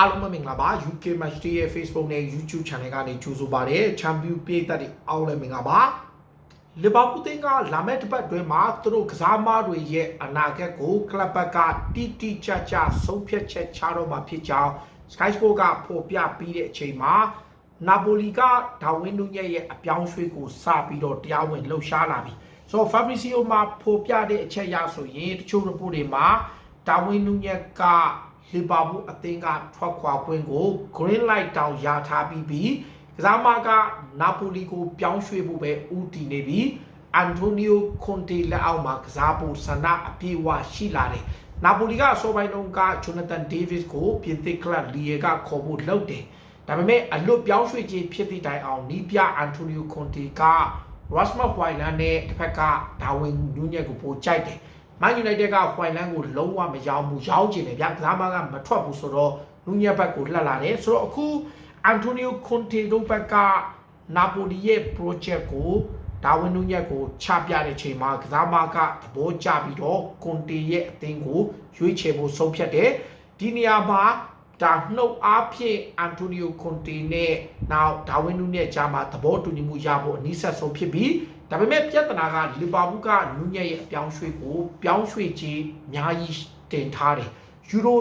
အားလုံးပဲမင်္ဂလာပါ UK Match Day ရဲ့ Facebook နဲ့ YouTube Channel ကနေကြိုဆိုပါရစေ။ Champion ပြည်သက်တွေအားလုံးလည်းမင်္ဂလာပါ။လီဗာပူးတင်းကလာမယ့်တစ်ပတ်အတွင်းမှာသူတို့ကစားမတွေရဲ့အနာဂတ်ကိုကလပ်ဘက်ကတိတိကျကျဆုံးဖြတ်ချက်ချတော့မှာဖြစ်ကြောင်း Sky Sport ကဖော်ပြပြီးတဲ့အချိန်မှာနာပိုလီကဒါဝင်းနူညက်ရဲ့အပြောင်းရွှေ့ကိုစပြီးတော့တရားဝင်လှုပ်ရှားလာပြီ။ဆိုတော့ Fabrizio မှာဖော်ပြတဲ့အချက်အရဆိုရင်တချို့ report တွေမှာဒါဝင်းနူညက်က လီဗာပူးအသင်းကထွက်ခွာခွင့်ကို green light တောင်ရထားပြီးပြီးကစားမကနာပိုလီကိုပြောင်းရွှေ့ဖို့ပဲဦးတည်နေပြီးအန်တိုနီယိုကွန်တေလက်အောက်မှာကစားဖို့ဆန္ဒအပြည့်အဝရှိလာတယ်။နာပိုလီကအစောပိုင်းတုန်းကဂျိုနာသန်ဒေးဗစ်ကိုပြင်သစ်ကလပ်လီယေကခေါ်ဖို့လုပ်တယ်။ဒါပေမဲ့အလွတ်ပြောင်းရွှေ့ခြင်းဖြစ်သည့်တိုင်အောင်နီးပြအန်တိုနီယိုကွန်တေက Rasmus Hojlund နဲ့တစ်ဖက်ကဒါဝင်နူးညက်ကိုပိုကြိုက်တယ်။ Man United က Hojlund ကိုလုံးဝမရောင်းဘူးရောင်းချင်တယ်ဗျကစားမကမထွက်ဘူးဆိုတော့နူးညက်ဘက်ကိုလှက်လာတယ်ဆိုတော့အခုအန်တိုနီယိုကွန်တေတို့ဘက်ကနာပိုလီရဲ့ project ကိုဒါဝင်နူးညက်ကိုချပြတဲ့ချိန်မှာကစားမကသဘောကျပြီးတော့ကွန်တေရဲ့အသင်းကိုရွေးချယ်ဖို့ဆုံးဖြတ်တယ်ဒီနေရာမှာဒါနှုတ်အားဖြင့်အန်တိုနီယိုကွန်တေနဲ့နောက်ဒါဝင်နူးနဲ့ကြားမှာသဘောတူညီမှုရဖို့အနည်းဆက်ဆုံးဖြစ်ပြီး ဒါပေမဲ့ပြဿနာကလီဗာပူးကနူးညက်ရဲ့အပြောင်းရွှေ့ကိုပြောင်းရွှေ့ခြင်းအများကြီးတင်ထားတယ်ယူရို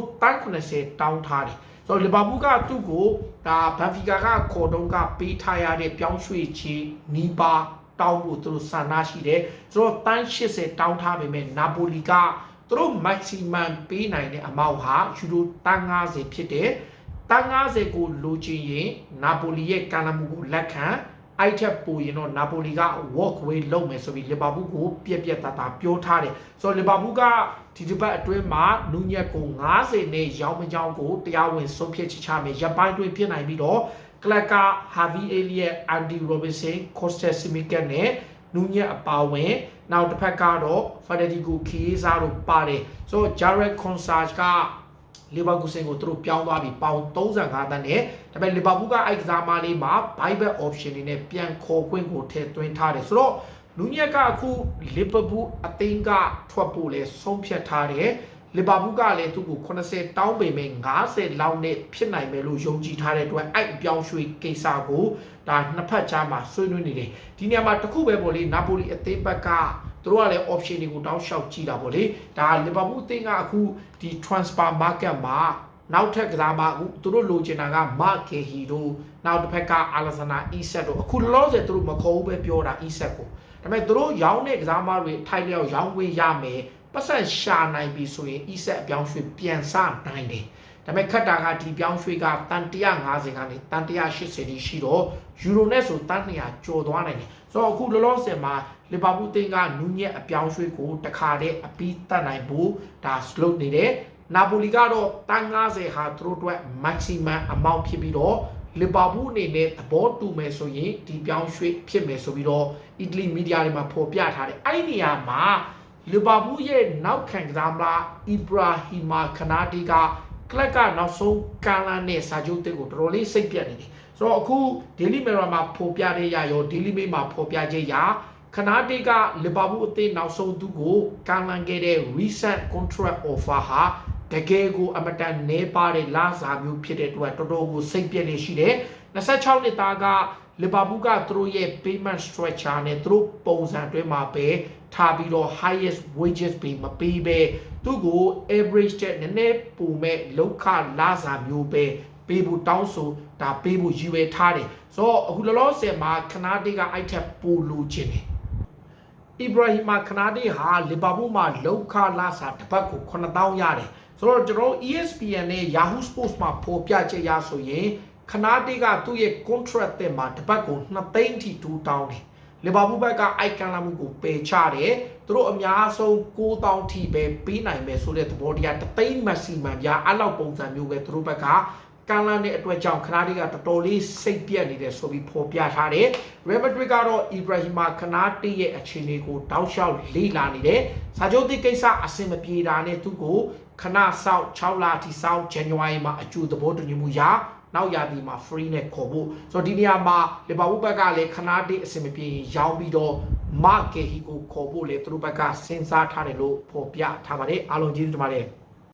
190တောင်းထားတယ်ဆိုတော့လီဗာပူးကသူ့ကိုဒါဘန်ဖီကာကခေါ်တုံးကပေးထားရတဲ့ပြောင်းရွှေ့ခြင်းနီးပါးတောင်းဖို့သူတို့ဆန္ဒရှိတယ်ဆိုတော့တန်း80တောင်းထားပေမဲ့နာပိုလီကသူတို့ maximum ပေးနိုင်တဲ့အမောက်ဟာယူရိုတန်း90ဖြစ်တယ်တန်း90ကိုလိုချင်ရင်နာပိုလီရဲ့ကံလမှုကိုလက်ခံ အဲ့ထက်ပိုရင်တော့နာပိုလီက walk away လုပ်မယ်ဆိုပြီးလီဗာပူးကိုပြက်ပြက်တတာပြောထားတယ်ဆိုတော့လီဗာပူးကဒီတစ်ပတ်အတွင်းမှာနူးညက်ကို90နဲ့ရောင်းမကြောင်းကိုတရားဝင်ဆုံးဖြတ်ချမယ်ရပ်ပိုင်းတွင်ဖြစ်နိုင်ပြီးတော့ကလပ်ကာဟာဗီအေလီယက်အန်ဒီရိုဘင်ဆန်ကိုစတက်ဆီမီကက်နဲ့နူးညက်အပါဝင်နောက်တစ်ဖက်ကတော့ဖာဒဒီကိုခီဇာတို့ပါတယ်ဆိုတော့ဂျာရက်ကွန်ဆာက လီဗာပူးစင်ကိုသူတို့ပြောင်းသွားပြီးပေါင်35တန်းနဲ့ဒါပေမဲ့လီဗာပူးကအဲ့ကစားမလေးမှာ buyback option တွေနဲ့ပြန်ခေါ်ခွင့်ကိုထည့်သွင်းထားတယ်ဆိုတော့နူးညက်ကအခုလီဗာပူးအသင်းကထွက်ဖို့လဲဆုံးဖြတ်ထားတယ်လီဗာပူးကလည်းသူ့ကို80တောင်းပေမဲ့90လောက်နဲ့ဖြစ်နိုင်မယ်လို့ယုံကြည်ထားတဲ့အတွက်အဲ့အပြောင်းရွှေ့ကိစ္စကိုဒါနှစ်ဖက်ကြားမှာဆွေးနွေးနေတယ်ဒီနေရာမှာတခုပဲပေါ့လေနာပိုလီအသင်းဘက်က သူတို့ကလည်း option တွေကိုတောင်းလျှောက်ကြည့်တာပေါ့လေဒါလီဗာပူးအသင်းကအခုဒီ transfer market မှာနောက်ထပ်ကစားမအခုသူတို့လိုချင်တာကမာကေဟီတို့နောက်တစ်ဖက်ကအာလဆနာအီဆက်တို့အခုလောလောဆယ်သူတို့မခေါ်ဘူးပဲပြောတာအီဆက်ကိုဒါပေမဲ့သူတို့ရောင်းတဲ့ကစားမတွေထိုက်လျောက်ရောင်းခွင့်ရမယ်ပတ်စံရှာနိုင်ပြီဆိုရင်အီဆက်အပြောင်းရွှေ့ပြန်စနိုင်တယ်ဒါပေမဲ့ခက်တာကဒီပြောင်းရွှေ့ကတန်150ကနေတန်180တိရှိတော့ယူရိုနဲ့ဆိုတန်200ကျော်သွားနိုင်တယ် ဆိုတော့အခုလောလောဆယ်မှာလီဗာပူးတင်းကနူးညက်အပြောင်းရွှေ့ကိုတခါတည်းအပီးတတ်နိုင်ဖို့ဒါ slow နေတယ်နာပိုလီကတော့တန်90ဟာသူတို့အတွက် maximum amount ဖြစ်ပြီးတော့လီဗာပူးအနေနဲ့သဘောတူမယ်ဆိုရင်ဒီပြောင်းရွှေ့ဖြစ်မယ်ဆိုပြီးတော့အီတလီမီဒီယာတွေမှာဖော်ပြထားတယ်အဲ့ဒီနေရာမှာလီဗာပူးရဲ့နောက်ခံကစားမလားအီဘရာဟီမာခနာတီကကလပ်ကနောက်ဆုံးကန်လာနဲ့စာချုပ်တက်ကိုတော်တော်လေးစိတ်ပြတ်နေတယ် ဆိုတော့အခု Daily Mirror မှာဖော်ပြတဲ့ရရော Daily Mail မှာဖော်ပြချက်ရခနာတီကလီဗာပူးအသင်းနောက်ဆုံးသူကိုကန်လန်ခဲ့တဲ့ recent contract offer ဟာတကယ်ကိုအမတန်နေပါတဲ့လာစာမျိုးဖြစ်တဲ့အတွက်တော်တော်ကိုစိတ်ပြည့်နေရှိတယ်26နှစ်သားကလီဗာပူးကသူတို့ရဲ့ payment structure နဲ့သူတို့ပုံစံအတွင်းမှာပဲထားပြီးတော့ highest wages ပေးမပေးပဲသူ့ကို average တဲ့နည်းနည်းပုံမဲ့လောက်ခလာစာမျိုးပဲ ပေးဖို့တောင်းဆိုဒါပေးဖို့ရည်ရွယ်ထားတယ်ဆိုတော့အခုလောလောဆယ်မှာခနာတေးကအဲ့ထက်ပိုလိုချင်တယ်အီဘရာဟီမာခနာတေးဟာလီဗာပူးမှာလောက်ခလာစာတစ်ပတ်ကို9000ရတယ်ဆိုတော့ကျွန်တော် ESPN နဲ့ Yahoo Sports မှာဖော်ပြချက်ရဆိုရင်ခနာတေးကသူ့ရဲ့ contract တဲ့မှာတစ်ပတ်ကို2သိန်းထိတူတောင်းတယ်လီဗာပူးဘက်ကအိုက်ကန်လာမှုကိုပယ်ချတယ်သူတို့အများဆုံး9000ထိပဲပေးနိုင်မယ်ဆိုတဲ့သဘောတရားတသိန်း maximum ပြအဲ့လောက်ပုံစံမျိုးပဲသူတို့ဘက်က ကန်လန်တဲ့အတွက်ကြောင့်ခနာတီကတော်တော်လေးစိတ်ပြက်နေတယ်ဆိုပြီးဖော်ပြထားတယ်။ Real Madrid ကတော့ Ibrahima ခနာတီရဲ့အခြေအနေကိုတောက်လျှောက်လေ့လာနေတယ်။စာချုပ်တိကိစ္စအဆင်မပြေတာနဲ့သူ့ကိုခဏဆောက်6လထိဆောက် January မှာအကျိုးသဘောတူညီမှုရနောက်ရာသီမှာ free နဲ့ခေါ်ဖို့ဆိုတော့ဒီနေရာမှာလီဗာပူးဘက်ကလည်းခနာတီအဆင်မပြေရောင်းပြီးတော့မာကေဟီကိုခေါ်ဖို့လေသူတို့ဘက်ကစဉ်းစားထားတယ်လို့ဖော်ပြထားပါတယ်အားလုံးကျေးဇူးတင်ပါတယ်